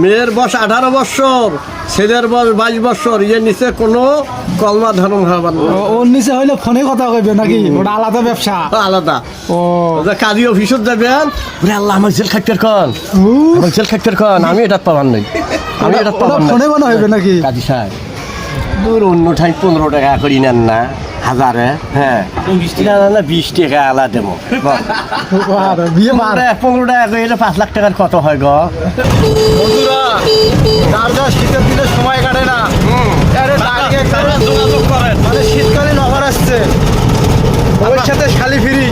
মেয়ের বয়স আঠারো বছর ছেলের বয়স বাইশ বছর ইয়ে নিচে কোনো কলমা ধারণ হবার না। ওর নিচে হইলে ফোনে কথা কইবে নাকি? ওটা আলাদা ব্যবসা। আলাদা। ও। যে কাজী অফিসত যাবেন ওরে আল্লাহ আমার জেল খাইতে কন। জেল খাইতে কন। আমি এটা পাবার নাই। আমি এটা পাবার ফোনে মনে হইবে নাকি? কাজী সাহেব। দূর অন্য ঠাই পনেরো টাকা করি নেন না হাজারে। হ্যাঁ। বিশ টাকা না বিশ টাকা আলা দেবো। পনেরো টাকা- করে পাঁচ লাখ টাকার কত হয় গো? বন্ধুরা যার যা শীতের দিনে সময় কাটে না। মানে শীতকালীন অফার আসছে। বউয়ের সাথে শালি ফ্রি।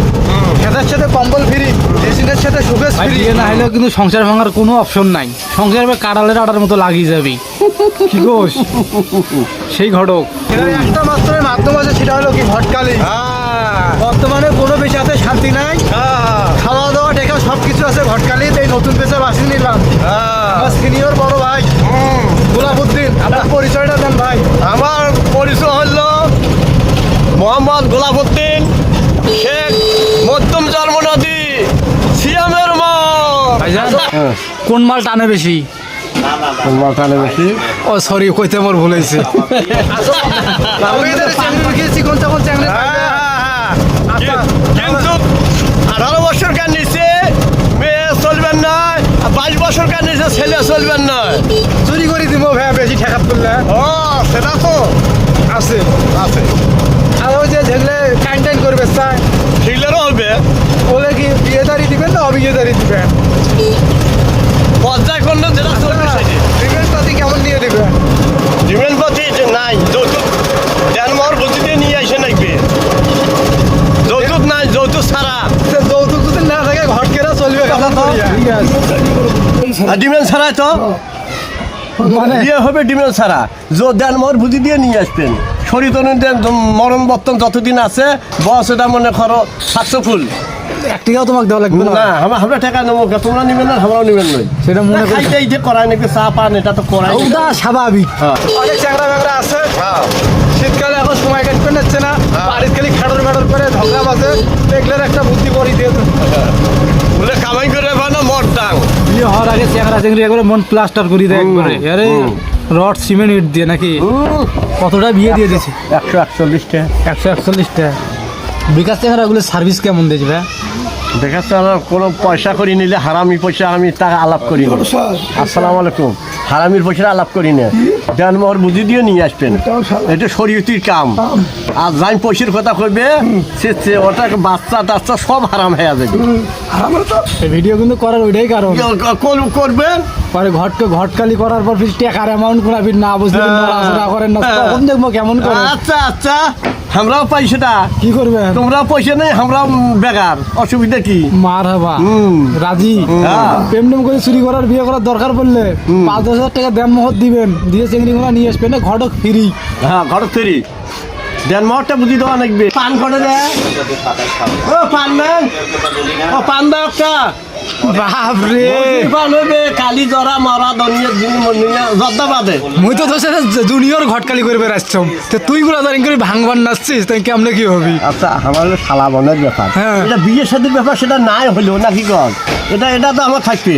খেতার সাথে কম্বল ফ্রি মেশিনের সাথে ভাই ফ্রি বিয়ে না হলেও কিন্তু সংসার ভাঙার কোনো অপশন নাই। সংসার কাঁড়ালের আটার মতো লাগিয়ে যাবি। কি গোস সেই ঘটক। একটা মাত্র মাধ্যম আছে সেটা হলো কি ভটকালি। বর্তমানে কোনো পেশাতে শান্তি নাই। খাওয়া দাওয়া টেকা সব কিছু আছে ভটকালি এই নতুন পেশা বাসি নিলাম। সিনিয়র বড় ভাই। ভাইজান কোন মাল টানে বেশি? ও সরি কইতে ভুল হয়েছে কোন তখন চ্যাংড়ি আচ্ছা। কিন্তু আঠারো বছর কার নিচে মেয়ে চলবেন না বাইশ বছর কার নিচে ছেলে চলবেন না। চুরি করে দিব ভাই বেশি ঠেকাত করলে। ও সেটা তো আছে আছে। আর ওই যে টাইম করবে চাই সেগুলোরও হবে ওলে কি বিয়েদারি দিবেন না অবিয়েদারি দিবেন পর্যায় করলে যেটা চলবে সেটি দিবেন তাতে কেমন দিয়ে দিবেন জীবন প্রতি যে নাই যৌতুক জন্মর বুদ্ধি দিয়ে নিয়ে আসে নাকবে যৌতুক নাই যৌতুক ছাড়া সে যৌতুক যদি না থাকে ঘট কেনা চলবে কথা তো আর ডিমেল ছাড়াই তো? মানে বিয়ে হবে ডিমেল ছাড়া। যো দেন মর বুদ্ধি দিয়ে নিয়ে আসবেন। শরীর মরণ বর্তন যতদিন আছে বয়স এটা মনে করো সাতশো ফুল। এক টাকাও তোমাকে দেওয়া লাগবে না? আমরা আমরা টাকা নেব তোমরা নিবেন না আমরাও নিবেন নই সেটা মনে করি। এই যে করায় নাকি চা পান এটা তো করাই ওটা স্বাভাবিক। হ্যাঁ। অনেক চ্যাংড়া ব্যাংরা আছে। শীতকালে এখন সময় কাটবে নিচ্ছে না। বাড়ির খালি খাড়র খাড়র করে ঝগড়া বাজে দেখলে একটা বুদ্ধি করি দিয়ে দেন। বলে কামাই করে বা না মর দাং চেংরা চেংড়ি একবারে মন প্লাস্টার করে দেয় একবারে। আরে রড সিমেন্ট ইট দিয়ে নাকি? কতটা বিয়ে দিয়ে দিয়েছে? একশো একচল্লিশটা। একশো একচল্লিশটা। বিকাশ চেংরাগুলো সার্ভিস কেমন দিয়েছে ভাই? দেখাচ্ছে আমার কোনো পয়সা করি নিলে হারামি পয়সা আমি টাকা আলাপ করি। আসসালামু আলাইকুম। হারামির পয়সা আলাপ করি না। দেন মোহর বুদ্ধি দিয়ে নিয়ে আসবেন। এটা শরীয়তির কাম। আর যাই পয়সার কথা কইবে সে ওটা বাচ্চা টাচ্চা সব হারাম হয়ে যাবে। ভিডিও কিন্তু করার ওইটাই কারণ। করবেন পরে ঘটকে ঘটকালি করার পর টাকার অ্যামাউন্ট কোনো না বুঝলে হ্যাঁ। করেন না। তখন দেখব কেমন করে। আচ্ছা আচ্ছা। আমরাও পাই সেটা কি করবে তোমরাও পয়সা নেই আমরাও বেকার অসুবিধা কি মার হবা রাজি হ্যাঁ। প্রেম টেম করে চুরি করার বিয়ে করার দরকার পড়লে পাঁচ দশ হাজার টাকা দেম মহৎ দিবেন দিয়ে চিংড়ি গুলা নিয়ে আসবেন না ঘটক ফ্রি। হ্যাঁ ঘর তৈরি দেন মরটা বুঝি দেওয়া লাগবে। পান করে দে। ও পান নেন ও পান দাও একটা। বাপরে। কালি জরা মরা দনিয়া জিনি মনিয়া জর্দা বাদে। মুই তো তোর সাথে জুনিয়র ঘটকালি করে বেড়াচ্ছম তো তুই গুলা দাঁড়িয়ে করে ভাঙবার নাচছিস তাই কেমনে কি হবি? আচ্ছা আমার বনের ব্যাপার। হ্যাঁ। এটা সাথে ব্যাপার সেটা নাই হলো নাকি কর? এটা এটা তো আমার থাকবে।